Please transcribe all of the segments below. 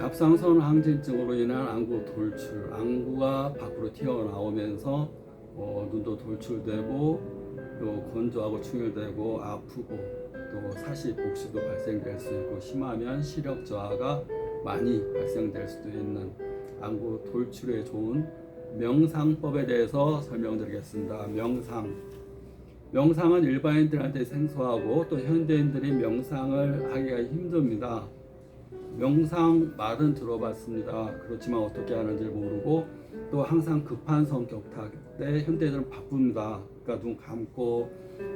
갑상선 항진증으로 인한 안구 돌출, 안구가 밖으로 튀어나오면서 어, 눈도 돌출되고 또 건조하고 충혈되고 아프고 또 사시 복시도 발생될 수 있고 심하면 시력 저하가 많이 발생될 수도 있는 안구 돌출에 좋은 명상법에 대해서 설명드리겠습니다. 명상. 명상은 일반인들한테 생소하고 또 현대인들이 명상을 하기가 힘듭니다. 명상 말은 들어봤습니다. 그렇지만 어떻게 하는지 모르고 또 항상 급한 성격 탓에 현대인들은 바쁩니다. 그러니까 눈 감고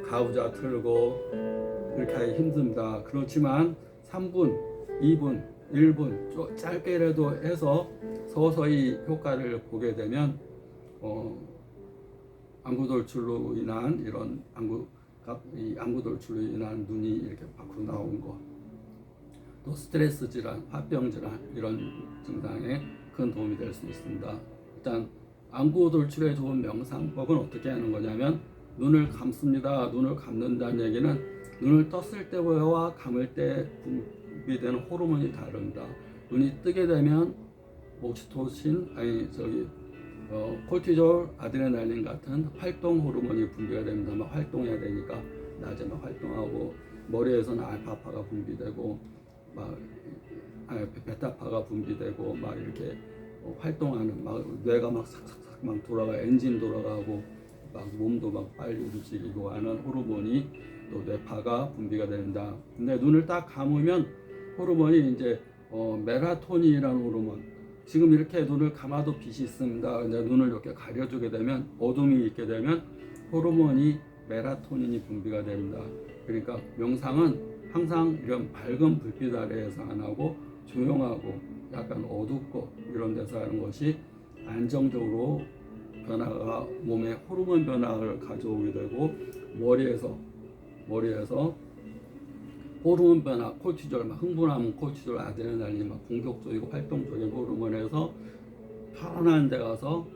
가우자 틀고 이렇게 하기 힘듭니다. 그렇지만 3분, 2분, 1분 좀 짧게라도 해서 서서히 효과를 보게 되면 어, 안구 돌출로 인한 이런 안구 이 안구 돌출로 인한 눈이 이렇게 밖으로 나온 것, 또 스트레스 질환, 화병 질환 이런 증상에 큰 도움이 될 수 있습니다. 일단 안구 돌출에 좋은 명상법은 어떻게 하는 거냐면 눈을 감습니다. 눈을 감는다는 얘기는 눈을 떴을 때와 감을 때 분비되는 호르몬이 다릅니다. 눈이 뜨게 되면 옥시토신 아니 저기 어, 콜티졸, 아드레날린 같은 활동 호르몬이 분비가 됩니다. 막 활동해야 되니까 낮에 막 활동하고 머리에서는 알파파가 분비되고 막 아, 베타파가 분비되고 막 이렇게 어, 활동하는 막 뇌가 막 삭삭삭 막 돌아가 엔진 돌아가고 막 몸도 막 빨리 움직이고 하는 호르몬이 또 뇌파가 분비가 됩니다. 근데 눈을 딱 감으면 호르몬이 이제 어, 메라토닌이라는 호르몬 지금 이렇게 눈을 감아도 빛이 있습니다. 이제 눈을 이렇게 가려주게 되면 어둠이 있게 되면 호르몬이 메라토닌이 분비가 됩니다. 그러니까 명상은 항상 이런 밝은 불빛 아래에서 안 하고 조용하고 약간 어둡고 이런 데서 하는 것이 안정적으로 변화가 몸에 호르몬 변화를 가져오게 되고 머리에서 머리에서 호르몬 변화, 콜티졸, 막 흥분하면 콜티졸, 아드레날린, 막 공격적이고 활동적인 호르몬에서 편안한 데 가서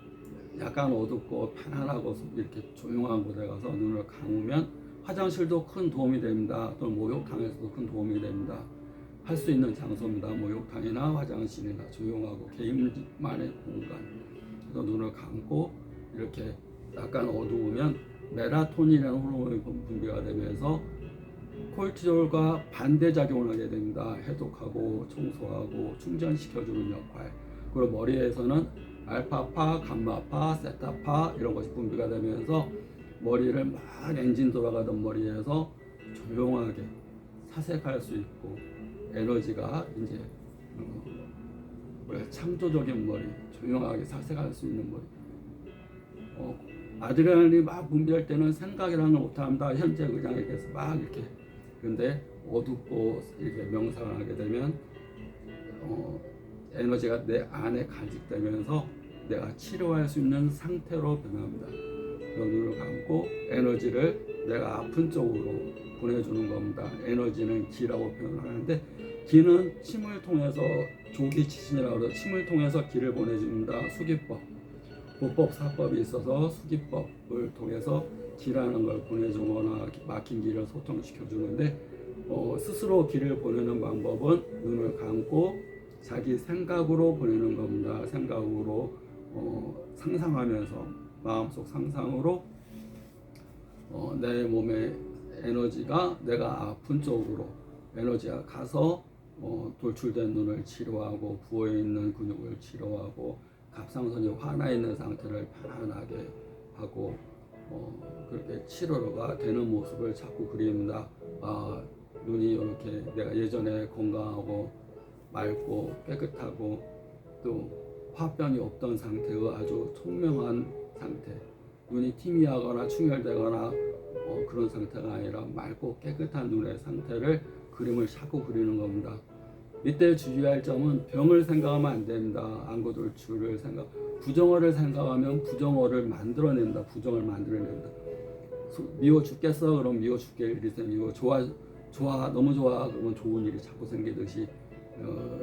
약간 어둡고 편안하고 이렇게 조용한 곳에 가서 눈을 감으면 화장실도 큰 도움이 됩니다. 또 목욕탕에서도 큰 도움이 됩니다. 할 수 있는 장소입니다. 목욕탕이나 화장실이나 조용하고 개인만의 공간. 그래서 눈을 감고 이렇게 약간 어두우면 메라토닌이라는 호르몬이 분비가 되면서 콜티졸과 반대 작용을 하게 됩니다. 해독하고 청소하고 충전시켜주는 역할. 그리고 머리에서는 알파파, 감마파, 세타파 이런 것이 분비가 되면서 머리를 막 엔진 돌아가던 머리에서 조용하게 사색할 수 있고 에너지가 이제 어, 창조적인 머리, 조용하게 사색할 수 있는 머리. 어, 아드레날린이 막 분비할 때는 생각이라는 걸 못합니다. 현재 그냥 이렇게 막 이렇게 근데 어둡고 이렇게 명상을 하게 되면 어, 에너지가 내 안에 간직되면서 내가 치료할 수 있는 상태로 변합니다. 눈을 감고 에너지를 내가 아픈 쪽으로 보내주는 겁니다. 에너지는 기라고 표현하는데 기는 침을 통해서 조기지신이라고 해서 침을 통해서 기를 보내줍니다. 수기법, 보법, 사법이 있어서 수기법을 통해서 기라는 걸 보내주거나 막힌 기를 소통시켜 주는데 어, 스스로 기를 보내는 방법은 눈을 감고 자기 생각으로 보내는 겁니다. 생각으로 어, 상상하면서 마음속 상상으로 어, 내 몸의 에너지가 내가 아픈 쪽으로 에너지가 가서 어, 돌출된 눈을 치료하고 부어 있는 근육을 치료하고 갑상선이 환화 있는 상태를 편안하게 하고 어, 그렇게 치료가 되는 모습을 자꾸 그립니다. 아, 눈이 이렇게 내가 예전에 건강하고 맑고 깨끗하고 또 화병이 없던 상태의 아주 총명한 상태. 눈이 희미하거나 충혈되거나 어, 그런 상태가 아니라 맑고 깨끗한 눈의 상태를 그림을 자꾸 그리는 겁니다. 이때 주의할 점은 병을 생각하면 안 됩니다. 안구 돌출을 생각, 부정어를 생각하면 부정어를 만들어낸다. 부정을 만들어낸다. 소- 미워 죽겠어 그럼 미워 죽게 일이 생기고 좋아 좋아 너무 좋아 그러면 좋은 일이 자꾸 생기듯이 어,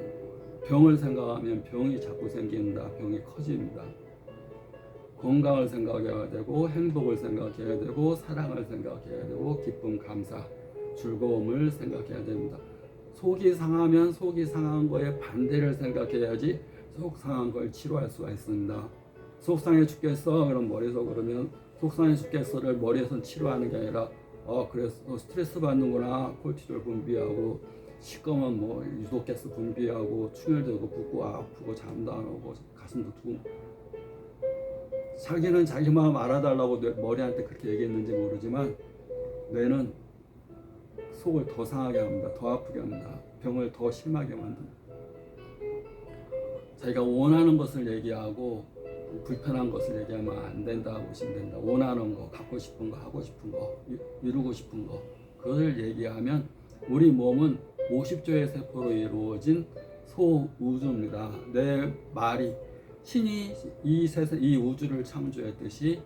병을 생각하면 병이 자꾸 생긴다. 병이 커집니다. 건강을 생각해야 되고 행복을 생각해야 되고 사랑을 생각해야 되고 기쁨 감사 즐거움을 생각해야 됩니다. 속이 상하면 속이 상한 거에 반대를 생각해야지 속 상한 걸 치료할 수가 있습니다. 속상해 죽겠어 그럼 머릿속으로 그러면 속상해 죽겠어를 머리에서 치료하는 게 아니라 어 그래서 너 스트레스 받는구나 콜티졸 분비하고 시꺼먼 뭐 유독 가스 분비하고 충혈되고 붓고 아프고 잠도 안 오고 가슴도 두고 자기는 자기 마음 알아달라고 뇌- 머리한테 그렇게 얘기했는지 모르지만 뇌는 속을 더 상하게 합니다. 더 아프게 합니다. 병을 더 심하게 만듭니다. 자기가 원하는 것을 얘기하고 불편한 것을 얘기하면 안 된다 보시면 된다. 원하는 거, 갖고 싶은 거, 하고 싶은 거, 이- 이루고 싶은 거 그것을 얘기하면 우리 몸은 50조의 세포로 이루어진 소우주입니다. 내 말이 신이 이 세상 이 우주를 창조했듯이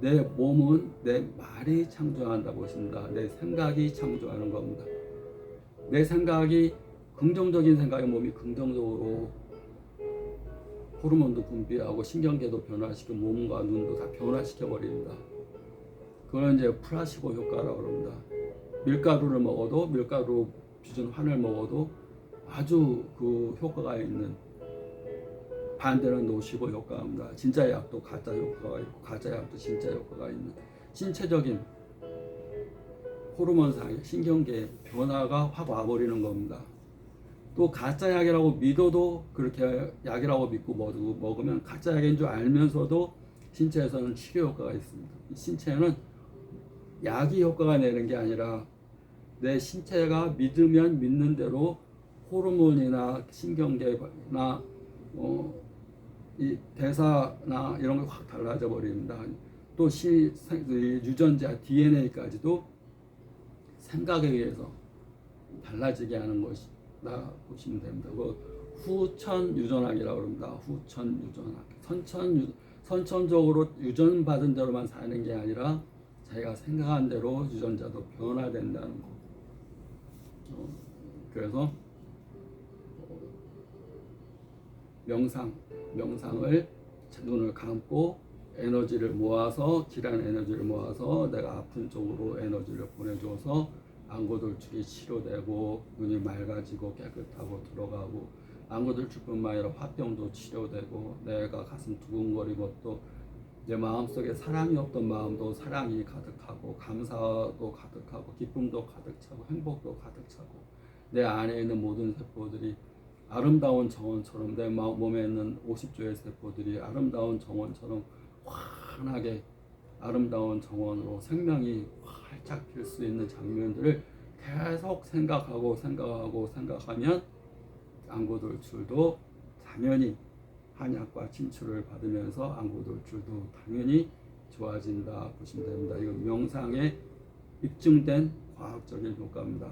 내 몸은 내 말이 창조한다 보십니다. 내 생각이 창조하는 겁니다. 내 생각이 긍정적인 생각이 몸이 긍정적으로 호르몬도 분비하고 신경계도 변화시키고 몸과 눈도 다 변화시켜 버립니다. 그건 이제 플라시보 효과라고 그럽니다. 밀가루를 먹어도 밀가루 빚은 환을 먹어도 아주 그 효과가 있는 반대는 노시보 효과입니다. 진짜 약도 가짜 효과가 있고 가짜 약도 진짜 효과가 있는 신체적인 호르몬상의 신경계 변화가 확 와버리는 겁니다. 또 가짜 약이라고 믿어도 그렇게 약이라고 믿고 먹- 먹으면 가짜 약인 줄 알면서도 신체에서는 치료 효과가 있습니다. 이 신체는 약이 효과가 내는 게 아니라 내 신체가 믿으면 믿는 대로 호르몬이나 신경계나 어, 이 대사나 이런 게 확 달라져 버립니다. 또 시, 유전자 DNA까지도 생각에 의해서 달라지게 하는 것이다 보시면 됩니다. 그 후천 유전학이라고 합니다. 후천 유전학. 선천 유, 선천적으로 유전 받은 대로만 사는 게 아니라 자기가 생각한 대로 유전자도 변화된다는 거. 어, 그래서 어, 명상, 명상을 눈을 감고 에너지를 모아서 길한 에너지를 모아서 내가 아픈 쪽으로 에너지를 보내줘서 안구돌출이 치료되고 눈이 맑아지고 깨끗하고 들어가고 안구돌출뿐만 아니라 화병도 치료되고 내가 가슴 두근거리고 또 내 마음속에 사랑이 없던 마음도 사랑이 가득하고 감사도 가득하고 기쁨도 가득 차고 행복도 가득 차고 내 안에 있는 모든 세포들이 아름다운 정원처럼 내 마- 몸에 있는 50조의 세포들이 아름다운 정원처럼 환하게 아름다운 정원으로 생명이 활짝 필 수 있는 장면들을 계속 생각하고 생각하고 생각하면 안구돌출도 당연히 한약과 침출을 받으면서 안구돌출도 당연히 좋아진다 보시면 됩니다. 이건 명상에 입증된 과학적인 효과입니다.